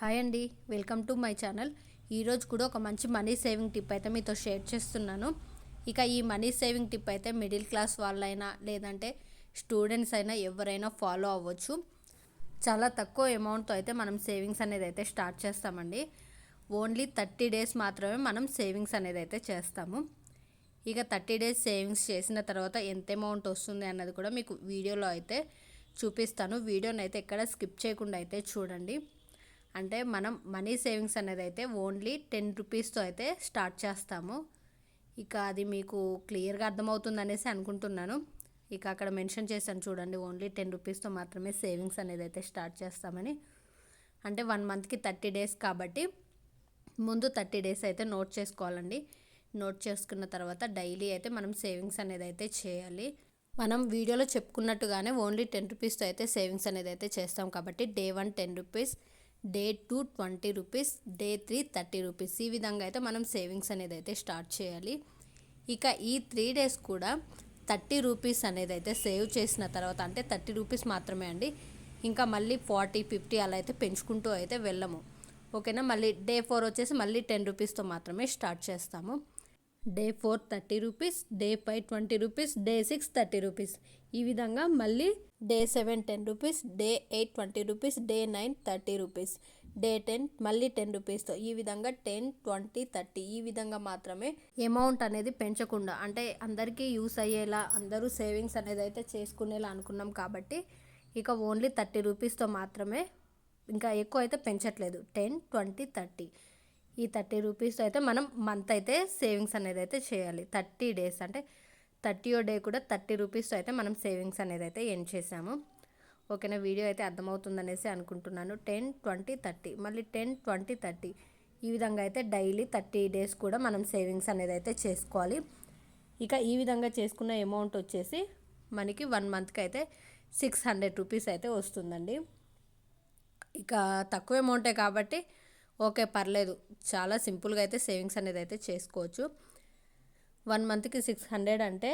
Hi అండి welcome to my channel. ఈరోజు కూడా ఒక మంచి మనీ సేవింగ్ టిప్ అయితే మీతో షేర్ చేస్తున్నాను. ఇక ఈ మనీ సేవింగ్ టిప్ అయితే మిడిల్ క్లాస్ వాళ్ళైనా లేదంటే స్టూడెంట్స్ అయినా ఎవరైనా ఫాలో అవ్వచ్చు. చాలా తక్కువ అమౌంట్తో అయితే మనం సేవింగ్స్ అనేది అయితే స్టార్ట్ చేస్తామండి. ఓన్లీ థర్టీ డేస్ మాత్రమే మనం సేవింగ్స్ అనేది అయితే చేస్తాము. ఇక థర్టీ డేస్ సేవింగ్స్ చేసిన తర్వాత ఎంత అమౌంట్ వస్తుంది అన్నది కూడా మీకు వీడియోలో అయితే చూపిస్తాను. వీడియోని అయితే ఎక్కడ స్కిప్ చేయకుండా అయితే చూడండి. అంటే మనం మనీ సేవింగ్స్ అనేది అయితే ఓన్లీ టెన్ రూపీస్తో అయితే స్టార్ట్ చేస్తాము. ఇక అది మీకు క్లియర్గా అర్థమవుతుంది అనేసి అనుకుంటున్నాను. ఇక అక్కడ మెన్షన్ చేశాను చూడండి ఓన్లీ టెన్ రూపీస్తో మాత్రమే సేవింగ్స్ అనేది అయితే స్టార్ట్ చేస్తామని. అంటే వన్ మంత్కి థర్టీ డేస్ కాబట్టి ముందు థర్టీ డేస్ అయితే నోట్ చేసుకోవాలండి. నోట్ చేసుకున్న తర్వాత డైలీ అయితే మనం సేవింగ్స్ అనేది అయితే చేయాలి. మనం వీడియోలో చెప్పుకున్నట్టుగానే ఓన్లీ టెన్ రూపీస్తో అయితే సేవింగ్స్ అనేది అయితే చేస్తాం కాబట్టి day one ten rupees day two twenty rupees day three thirty rupees. ఈ విధంగా అయితే మనం సేవింగ్స్ అనేది అయితే స్టార్ట్ చేయాలి. ఇక ఈ త్రీ డేస్ కూడా థర్టీ రూపీస్ అనేది అయితే సేవ్ చేసిన తర్వాత అంటే థర్టీ రూపీస్ మాత్రమే అండి. ఇంకా మళ్ళీ ఫార్టీ ఫిఫ్టీ అలా అయితే పెంచుకుంటూ అయితే వెళ్ళము. ఓకేనా? మళ్ళీ డే ఫోర్ వచ్చేసి మళ్ళీ టెన్ రూపీస్తో మాత్రమే స్టార్ట్ చేస్తాము. Day four thirty rupees day five twenty rupees day six thirty rupees. ఈ విధంగా మళ్ళీ day seven ten rupees day eight twenty rupees day nine thirty rupees. Day ten మళ్ళీ టెన్ రూపీస్తో ఈ విధంగా టెన్ ట్వంటీ థర్టీ ఈ విధంగా మాత్రమే అమౌంట్ అనేది పెంచకుండా అంటే అందరికీ యూస్ అయ్యేలా అందరూ సేవింగ్స్ అనేది అయితే చేసుకునేలా అనుకున్నాం కాబట్టి ఇక ఓన్లీ థర్టీ రూపీస్తో మాత్రమే ఇంకా ఎక్కువ అయితే పెంచట్లేదు. టెన్ ట్వంటీ థర్టీ ఈ థర్టీ రూపీస్తో అయితే మనం మంత్ అయితే సేవింగ్స్ అనేది అయితే చేయాలి. థర్టీ డేస్ అంటే థర్టీ డే కూడా థర్టీ రూపీస్తో అయితే మనం సేవింగ్స్ అనేది అయితే ఎండ్ చేసాము ఓకేనా? వీడియో అయితే అర్థమవుతుందనేసి అనుకుంటున్నాను. టెన్ ట్వంటీ థర్టీ మళ్ళీ టెన్ ట్వంటీ థర్టీ ఈ విధంగా అయితే డైలీ థర్టీ డేస్ కూడా మనం సేవింగ్స్ అనేది అయితే చేసుకోవాలి. ఇక ఈ విధంగా చేసుకున్న అమౌంట్ వచ్చేసి మనకి వన్ మంత్కి అయితే సిక్స్ హండ్రెడ్ రూపీస్ అయితే వస్తుందండి. ఇక తక్కువ అమౌంటే కాబట్టి ఓకే పర్లేదు. చాలా సింపుల్గా అయితే సేవింగ్స్ అనేది అయితే చేసుకోవచ్చు. వన్ మంత్కి సిక్స్ హండ్రెడ్ అంటే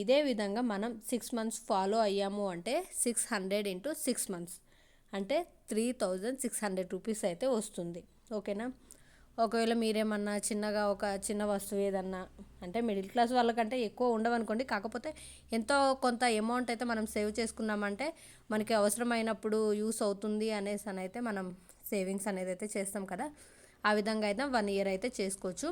ఇదే విధంగా మనం సిక్స్ మంత్స్ ఫాలో అయ్యాము అంటే six hundred into six months అంటే three thousand six hundred rupees అయితే వస్తుంది. ఓకేనా? ఒకవేళ మీరేమన్నా చిన్నగా ఒక చిన్న వస్తువు ఏదన్నా అంటే మిడిల్ క్లాస్ వాళ్ళకంటే ఎక్కువ ఉండవనుకోండి కాకపోతే ఎంతో కొంత అమౌంట్ అయితే మనం సేవ్ చేసుకున్నామంటే మనకి అవసరమైనప్పుడు యూస్ అవుతుంది అనేసి అని అయితే మనం సేవింగ్స్ అనేది అయితే చేస్తాం కదా. ఆ విధంగా అయితే వన్ ఇయర్ అయితే చేసుకోవచ్చు.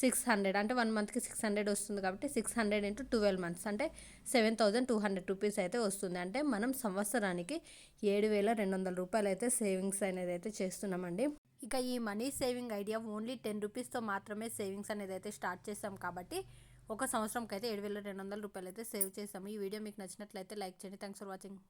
సిక్స్ హండ్రెడ్ అంటే వన్ మంత్కి సిక్స్ హండ్రెడ్ వస్తుంది కాబట్టి six hundred into twelve months అంటే seven thousand two hundred rupees అయితే వస్తుంది. అంటే మనం సంవత్సరానికి ఏడు వేల రెండు వందల రూపాయలు అయితే సేవింగ్స్ అనేది అయితే చేస్తున్నామండి. ఇక ఈ money saving idea only ten రూపీస్తో మాత్రమే సేవింగ్స్ అనేది అయితే స్టార్ట్ చేస్తాం కాబట్టి ఒక సంవత్సరంకి అయితే ఏడు వేల రెండు వందల రూపాయలు అయితే సేవ్ చేస్తాము ఈ వీడియో మీకు నచ్చినట్లయితే లైక్ చేయండి. Thanks for watching.